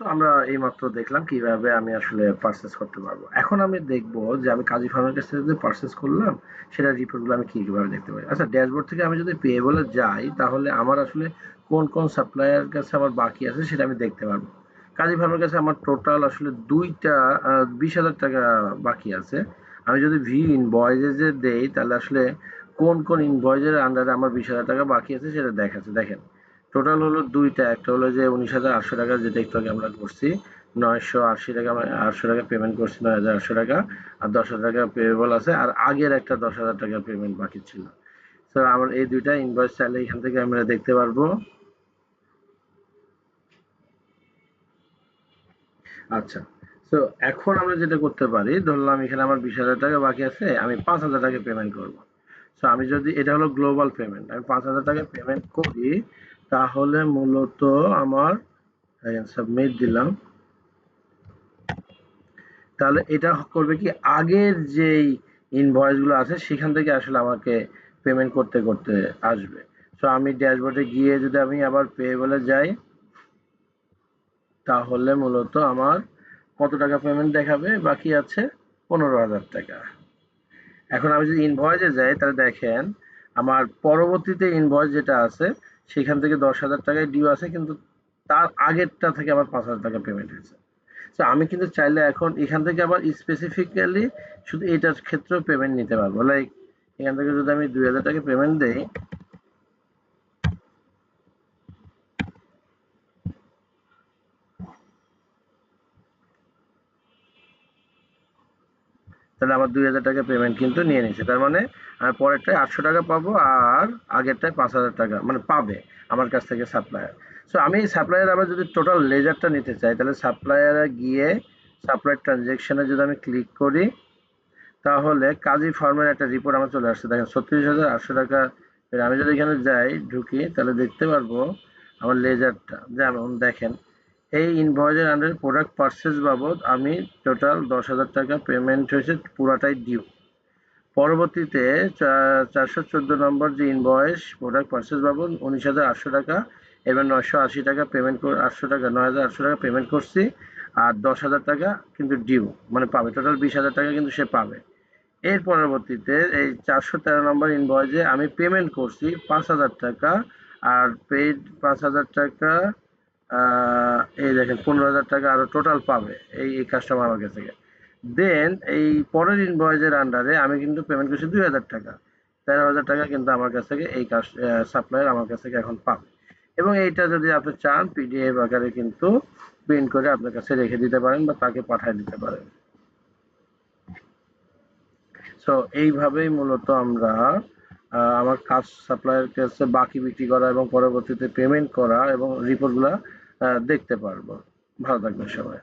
তো আমরা এইমাত্র দেখলাম কীভাবে আমি আসলে পারচেজ করতে পারব। এখন আমি দেখব যে আমি কাজী ফার্মের কাছ থেকে পারচেজ করলাম সেটা রিপোর্টগুলো আমি কীভাবে দেখতে পারি? আচ্ছা ড্যাশবোর্ড থেকে আমি যদি পেয়েবলে যাই, তাহলে আমার আসলে কোন কোন সাপ্লায়ার কাছে আমার বাকি আছে সেটা আমি দেখতে পারব। কাজী ফার্মের কাছে আমার টোটাল আসলে দুইটা বিশ হাজার টাকা বাকি আছে। আমি যদি ভি ইনভয়েজে দেই, তাহলে আসলে কোন কোন ইনভয়েজের আন্ডারে আমার বিশ হাজার টাকা বাকি আছে সেটা দেখাচ্ছে। দেখেন টোটাল হলো দুইটা। একটা হলো যে উনিশ হাজার আটশো টাকা যেটা একটু আগে আমরা করছি নয়শো আশি টাকা আটশো টাকা পেমেন্ট করছি, নয় হাজার আটশো টাকা, আর দশ হাজার টাকা পেয়েবল আছে, আর আগের একটা দশ হাজার টাকা পেমেন্ট বাকি ছিল। তো আমার এই দুইটা ইনভয়েস চাইলে এখান থেকে আমরা দেখতে পারব। আচ্ছা তো এখন আমরা যেটা করতে পারি, ধরলাম এখানে আমার বিশ হাজার টাকা বাকি আছে, আমি পাঁচ হাজার টাকা পেমেন্ট করব। তো আমি যদি, এটা হলো গ্লোবাল পেমেন্ট আমি পাঁচ হাজার টাকা পেমেন্ট করি তাহলে মূলত আমার সাবমিট দিলাম। তাহলে এটা করবে কি আগের যেই ইনভয়েসগুলো আছে, সেখান থেকে আসলে আমাকে পেমেন্ট করতে করতে আসবে। তো আমি ড্যাশবোর্ডে গিয়ে যদি আমি আবার পেয়েবলে যাই, তাহলে মূলত আমার কত টাকা পেমেন্ট দেখাবে? বাকি আছে পনেরো হাজার টাকা। এখন আমি যদি ইনভয়েসে যাই, তাহলে দেখেন আমার পরবর্তীতে ইনভয়েস যেটা আছে, সেখান থেকে দশ হাজার টাকায় ডিউ আছে, কিন্তু তার আগেরটা থেকে আমার পাঁচ হাজার টাকা পেমেন্ট হয়েছে। তো আমি কিন্তু চাইলে এখন এখান থেকে আবার স্পেসিফিক্যালি শুধু এটার ক্ষেত্রেও পেমেন্ট নিতে পারব। লাইক এখান থেকে যদি আমি দুই হাজার টাকা পেমেন্ট দেই তাহলে আমার দুই হাজার টাকা পেমেন্ট কিন্তু নিয়ে নিচ্ছে তার মানে আমি পরেরটায় আটশো টাকা পাবো আর আগেরটায় পাঁচ হাজার টাকা মানে পাবে আমার কাছ থেকে সাপ্লায়ার সো আমি সাপ্লায়ার আবার যদি টোটাল লেজারটা নিতে চাই, তাহলে সাপ্লায়ারে গিয়ে সাপ্লায়ার ট্রানজেকশনে যদি আমি ক্লিক করি, তাহলে কাজী ফার্মের একটা রিপোর্ট আমার চলে আসছে। দেখেন, ছত্রিশ হাজার আটশো টাকা আমি যদি এখানে যাই, ঢুকি, তাহলে দেখতে পারব আমার লেজারটা যেমন দেখেন এই ইনভয়েসের আন্ডারে প্রোডাক্ট পারচেজ বাবদ আমি টোটাল দশ হাজার টাকা পেমেন্ট হয়েছে, পুরাটাই ডিউ পরবর্তীতে চারশো চোদ্দ নম্বর যে ইনভয়েস প্রোডাক্ট পারচেজ বাবদ উনিশ হাজার আটশো টাকা, এবার নয়শো আশি টাকা পেমেন্ট আটশো টাকা, নয় হাজার আটশো টাকা পেমেন্ট করছি, আর দশ হাজার টাকা কিন্তু ডিউ মানে পাবে। টোটাল বিশ হাজার টাকা কিন্তু সে পাবে। এর পরবর্তীতে এই চারশো তেরো নম্বর ইনভয়েসে আমি পেমেন্ট করছি পাঁচ হাজার টাকা, আর পেড পাঁচ হাজার টাকা এই দেখেন, পনেরো হাজার টাকা আরও টোটাল পাবে এই এই কাস্টমার আমার কাছ থেকে। দেন এই পরের ইনভয়েসের আন্ডারে আমি কিন্তু পেমেন্ট করছি দুই হাজার টাকা। তেরো হাজার টাকা কিন্তু আমার কাছ থেকে এই সাপ্লায়ার আমার কাছ থেকে এখন পাবে। এবং এইটা যদি আপনি চান পিডিএফ আকারে কিন্তু প্রিন্ট করে আপনার কাছে রেখে দিতে পারেন বা তাকে পাঠিয়ে দিতে পারেন। সো এইভাবেই মূলত আমরা আমার কাজ সাপ্লায়ার কাছে বাকি বিক্রি করা এবং পরবর্তীতে পেমেন্ট করা এবং রিপোর্টগুলো দেখতে পারব। ভালো থাকবেন সবাই।